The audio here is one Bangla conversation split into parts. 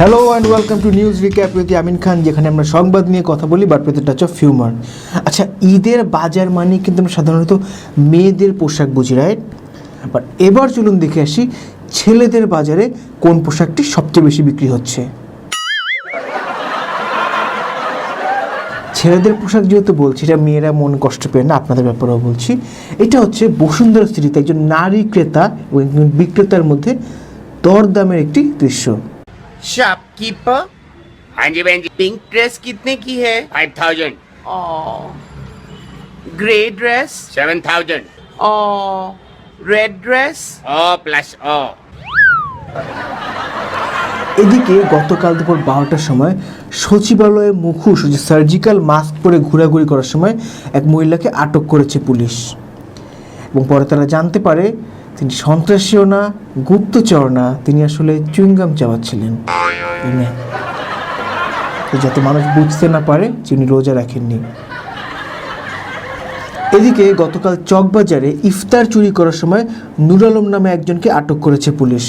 Hello and welcome to news recap with Amin Khan যেখানে আমরা সংবাদ নিয়ে কথা বলি but with touch of humour আচ্ছা ঈদের বাজার মানে কিন্তু আমরা সাধারণত মেয়েদের পোশাক বুঝি রাইট বাট এবার চলুন দেখে আসি ছেলেদের বাজারে কোন পোশাকটি সবচেয়ে বেশি বিক্রি হচ্ছে। ছেলেদের পোশাক যেহেতু বলছি, এটা মেয়েরা মন কষ্ট পেয়ে না, আপনাদের ব্যাপারেও বলছি। এটা হচ্ছে বসুন্ধরা স্ত্রীতে একজন নারী ক্রেতা এবং বিক্রেতার মধ্যে দরদামের একটি দৃশ্য। शॉपकीपर हाँ जी बहन जी पिंक ड्रेस कितने की है five thousand grey dress seven thousand red dress O plus O এদিকে গতকাল দুপুর বারোটার সময় সচিবালয়ে মুখোশ যে সার্জিক্যাল মাস্ক পরে ঘোরাঘুরি করার সময় এক মহিলাকে আটক করেছে পুলিশ এবং পরে তারা জানতে পারে তিনি সন্ত্রাসীও না গুপ্তচর না, তিনি আসলে চুইংগাম চাওয়াচ্ছিলেন যাতে মানুষ বুঝতে না পারে, তিনি রোজা রাখেননি। এদিকে গতকাল চকবাজারে ইফতার চুরি করার সময় নুর আলম নামে একজনকে আটক করেছে পুলিশ।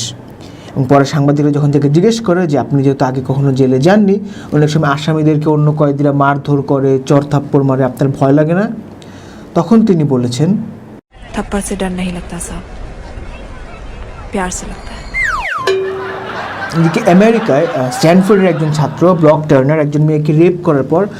এবং পরে সাংবাদিকরা যখন তাকে জিজ্ঞেস করে যে, আপনি যেহেতু আগে কখনো জেলে যাননি, অনেক সময় আসামিদেরকে অন্য কয়েদিরা মারধর করে চর থাপ্পড় মারে, আপনার ভয় লাগে না? তখন তিনি বলেছেন, থাপ্পড় সে নাহি লাগতা प्यार से लगता है এদিকে আমেরিকায় আহ, স্ট্যানফোর্ডের একজন ছাত্র ব্রক টার্নার একজন মেয়েকে রেপ করার পর আহ,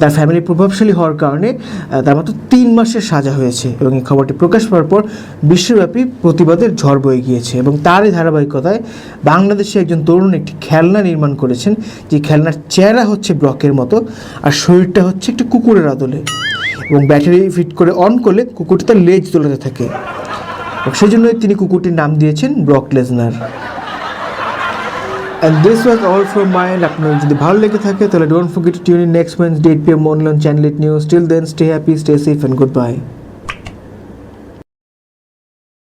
তার ফ্যামিলি প্রভাবশালী হওয়ার কারণে আহ, তার মাত্র তিন মাসের সাজা হয়েছে এবং এই খবরটি প্রকাশ পাওয়ার পর বিশ্বব্যাপী প্রতিবাদের ঝড় বয়ে গিয়েছে এবং তারই ধারাবাহিকতায় বাংলাদেশে একজন তরুণ একটি খেলনা নির্মাণ করেছেন যে খেলনার চেহারা হচ্ছে ব্রকের মতো আর শরীরটা হচ্ছে একটি কুকুরের আদলে এবং ব্যাটারি ফিট করে অন করলে কুকুরটি তার লেজ তোলাতে থাকে এবং সেই জন্যই তিনি কুকুরটির নাম দিয়েছেন Brock Lesnar. And this was all for mind আপনার যদি ভালো লেগে থাকে, তাহলে don't forget tune in next men's date P M online channel news still then stay happy stay safe and good bye